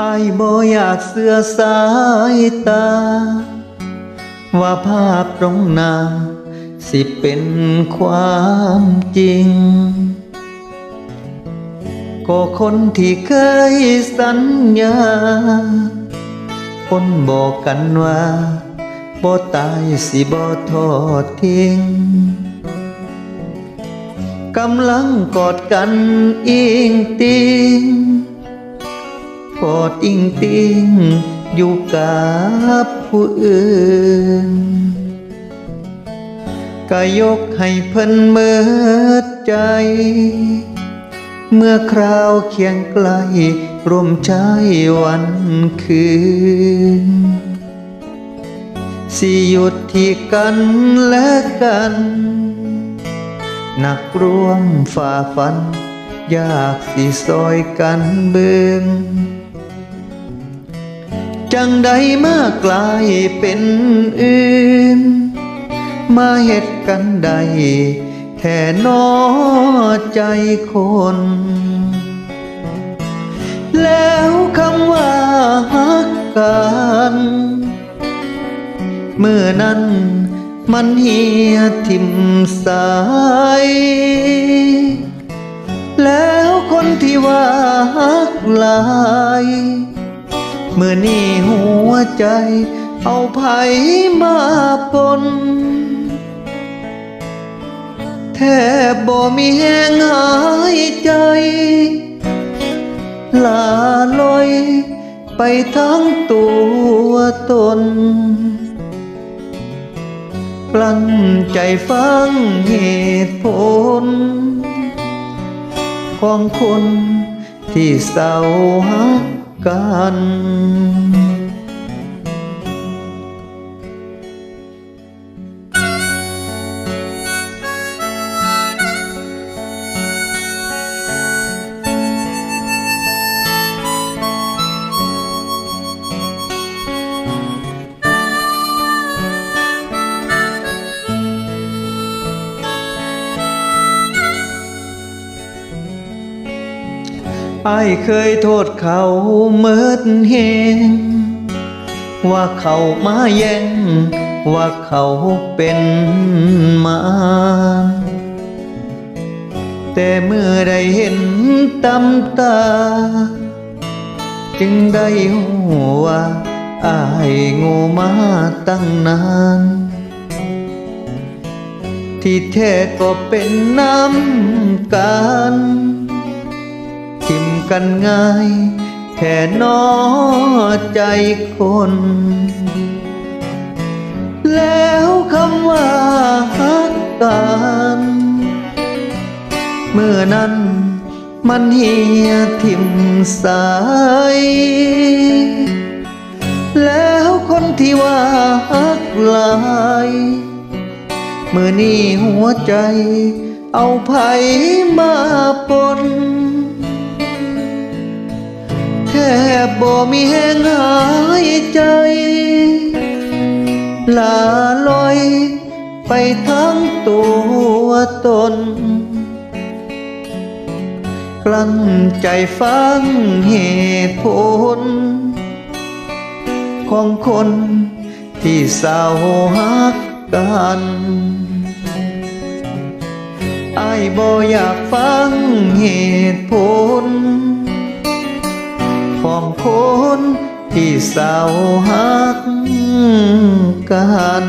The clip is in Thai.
อายบ่อยากเสือสายตา ว่าภาพตรงหน้าสิเป็นความจริง ก็คนที่เคยสัญญา คนบอกกันว่าบ่ตายสิบ่ทอดทิ้งกำลังกอดกันอิงติง กอดอิงติงอยู่กับผู้อื่นก็ยกให้เพิ่นเมิดใจ เมื่อคราวเคียงไกลร่วมใจวันคืน สิหยุดที่กันและกันนักร่วมฝ่าฟัน ยากสิซอยกันเบิง จังใดมากลายเป็นอื่น มาเหตุกันใด แท่นอใจคน แล้วคำว่าฮักกันเมื่อนั้นมันเหียทิมสาย แล้วคนที่ว่าฮักลาย เมื่อนี่หัวใจ เอาไผมาปน แทบบ่มีแหงหายใจ ลาลอยไปทั้งตัวตน กลั้นใจฟังเหตุผล ของคนที่เศร้าหัก กัน อ้ายเคยโทษเขาเมิดเฮงว่าเขามาแย่ง ว่าเขาเป็นมาแต่เมื่อได้เห็นตำตา จึงได้หัวาอายโงูมาตั้งนาน ที่แท้ก็เป็นน้ำกัน กันง่าย แค่นอใจคน แล้วคำว่าฮักกันเมื่อนั้นมันเหียทิมสาย แล้วคนที่ว่าฮักลายเมื่อนี้หัวใจเอาไผมาปน บบ่มีแห้งหายใจ ลาลอยไปทั้งตัวตน กลั้นใจฟังเหตุผล ของคนที่เศร้าหักกันไอ้บ่อยากฟังเหตุผล องคนที่เศร้าหักกัน